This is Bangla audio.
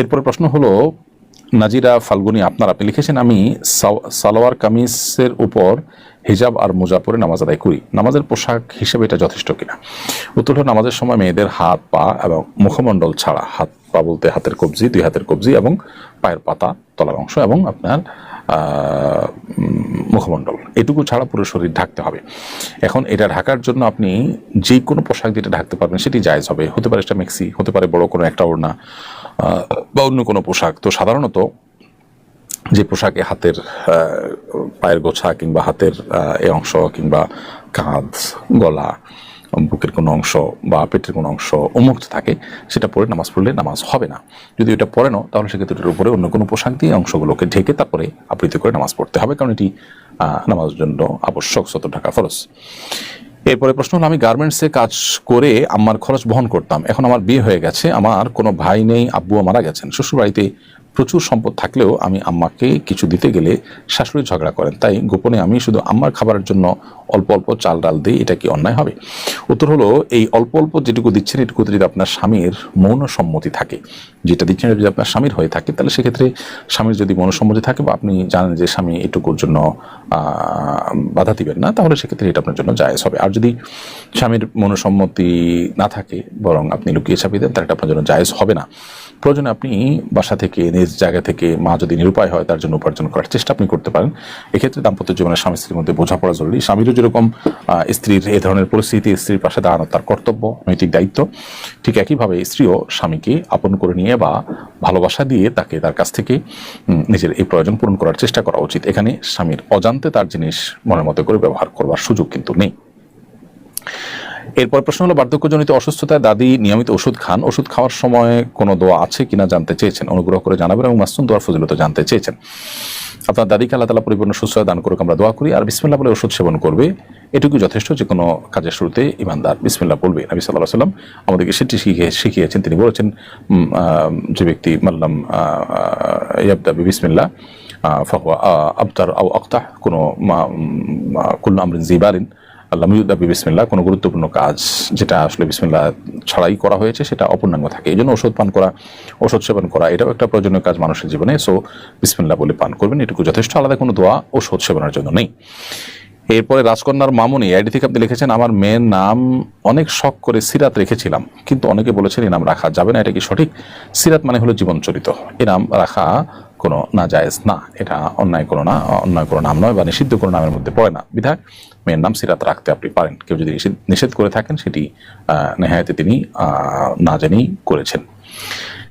এরপরে প্রশ্ন হলো, নাজিরা ফাল্গুনি, আপনার আপনি লিখেছেন, আমি সালোয়ার কামিজের উপর হিজাব আর মোজা পরে নামাজ আদায় করি। নামাজের পোশাক হিসেবে এটা যথেষ্ট কিনা? উত্তর হলো, নামাজের সময় মেয়েদের হাত, পা এবং মুখমণ্ডল ছাড়া, হাত পা বলতে হাতের কবজি, দুই হাতের কবজি এবং পায়ের পাতা, তলার অংশ এবং আপনার মুখমণ্ডল। এটুকু ছাড়া পুরো শরীর ঢাকতে হবে। এখন এটা ঢাকার জন্য আপনি যে কোনো পোশাক যেটা ঢাকতে পারবেন, সেটি জায়েজ হবে। হতে পারে সেটা মেক্সি, হতে পারে বড় কোনো একটা ওড়না বা অন্য কোনো পোশাক, তো সাধারণত যে পোশাকে হাতের পায়ের গোছা কিংবা হাতের এ অংশ কিংবা কাঁধ, গলা, বুকের কোনো অংশ বা পেটের কোনো অংশ উন্মুক্ত থাকে, সেটা পরে নামাজ পড়লে নামাজ হবে না। যদি এটা পরে নাও, তাহলে সেক্ষেত্রে এটার উপরে অন্য কোনো পোশাক দিয়ে অংশগুলোকে ঢেকে তারপরে আবৃত্তি করে নামাজ পড়তে হবে, কারণ এটি নামাজের জন্য আবশ্যক শত টাকা খরচ এরপরে প্রশ্ন হলো, আমি গার্মেন্টসে কাজ করে আমার খরচ বহন করতাম, এখন আমার বিয়ে হয়ে গেছে, আমার কোনো ভাই নেই আব্বুও মারা গেছেন শ্বশুরবাড়িতে প্রচুর সম্পদ থাকলেও আমি আম্মাকে কিছু দিতে গেলে শাশুড়ি ঝগড়া করেন। তাই গোপনে আমি শুধু আম্মার খাবারের জন্য অল্প অল্প চাল ডাল দিই, এটা কি অন্যায় হবে? উত্তর হলো, এই অল্প অল্প যেটুকু দিচ্ছেন, এটুকুতে যদি আপনার স্বামীর মৌন সম্মতি থাকে, যেটা দিচ্ছেন যদি আপনার স্বামীর হয়ে থাকে, তাহলে সেক্ষেত্রে স্বামীর যদি মৌনসম্মতি থাকে বা আপনি জানেন যে স্বামী এটুকুর জন্য বাধা দিবেন না, তাহলে সেক্ষেত্রে এটা আপনার জন্য জায়েজ হবে। আর যদি স্বামীর মনসম্মতি না থাকে, বরং আপনি লুকিয়ে ছাপিয়ে দেন, তাহলে এটা আপনার জন্য জায়েজ হবে না। প্রয়োজনে আপনি বাসা থেকে, নিজ জায়গা থেকে মা যদি নিরুপায় হয়, তার জন্য উপার্জন করার চেষ্টা আপনি করতে পারেন। এক্ষেত্রে দাম্পত্য জীবনে স্বামী স্ত্রীর মধ্যে বোঝাপড়া জরুরি। স্বামীরও যেরকম স্ত্রীর এ ধরনের পরিস্থিতি, স্ত্রীর পাশে দাঁড়ানো তার কর্তব্য, নৈতিক দায়িত্ব, ঠিক একইভাবে স্ত্রীও স্বামীকে আপন করে নিয়ে বা ভালোবাসা দিয়ে তাকে তার কাছ থেকে নিজের এই প্রয়োজন পূরণ করার চেষ্টা করা উচিত। এখানে স্বামীর অজান্তে তার জিনিস মনের মতো করে ব্যবহার করবার সুযোগ কিন্তু নেই। এরপর প্রশ্ন হলো, বার্ধক্যজনিত অসুস্থতায় দাদি নিয়মিত ওষুধ খান। ওষুধ খাওয়ার সময় কোনো দোয়া আছে কিনা জানতে চেয়েছেন? অনুগ্রহ করে জানাবেন এবং মাসুম দোয়ার ফজিলত জানতে চেয়েছেন। আপনার দাদিকে আল্লাহ তালা পরিপূর্ণ সুস্থ দান করুক, আমরা দোয়া করি। আর বিসমিল্লা বলে ওষুধ সেবন করবে এটুকু যথেষ্ট যে কোনো কাজের শুরুতে ইমানদার বিসমিল্লা বলবে। নবী সাল্লাহ সাল্লাম আমাদেরকে সেটি শিখিয়ে, শিখিয়েছেন। তিনি বলেছেন যে ব্যক্তি, মাল্লাম ইয়াবদা বিসমিল্লা ফাহুয়া আবতার আও আক্তাহ, কোনো কুল্লা আমরিন জিবারিন আল্লাহ মিউদ্দাবি বিসমিল্লা কোনো গুরুত্বপূর্ণ কাজ যেটা আসলে বিসমিল্লা ছাড়াই করা হয়েছে, সেটা অপূর্ণাঙ্গ থাকে। এই জন্য ওষুধ পান করা ওষুধ সেবন করা, এটাও একটা প্রয়োজনীয় কাজ মানুষের জীবনে। সো বিসমিল্লা বলে পান করবেন, এটুকু যথেষ্ট। আলাদা কোনো দোয়া ওষুধ সেবনের জন্য নেই। এরপরে রাজকন্যার মামুনি আইডি থেকে আপনি লিখেছেন, আমার মেয়ের নাম অনেক শখ করে সিরাত রেখেছিলাম, কিন্তু অনেকে বলেছেন এই নাম রাখা যাবে না। এটা কি সঠিক? সিরাত মানে হলো জীবন চরিত এ নাম রাখা কোনো না জায়েজ না। এটা অন্যায় কোনো না, অন্যায় কোনো নাম নয় বা নিষিদ্ধ কোনো নামের মধ্যে পড়ে না। বিধায় মেয়ের নাম সিরাত রাখতে আপনি পারেন। কেউ যদি নিষেধ- করে থাকেন, সেটি নেহায়তে তিনি না জেনেই করেছেন।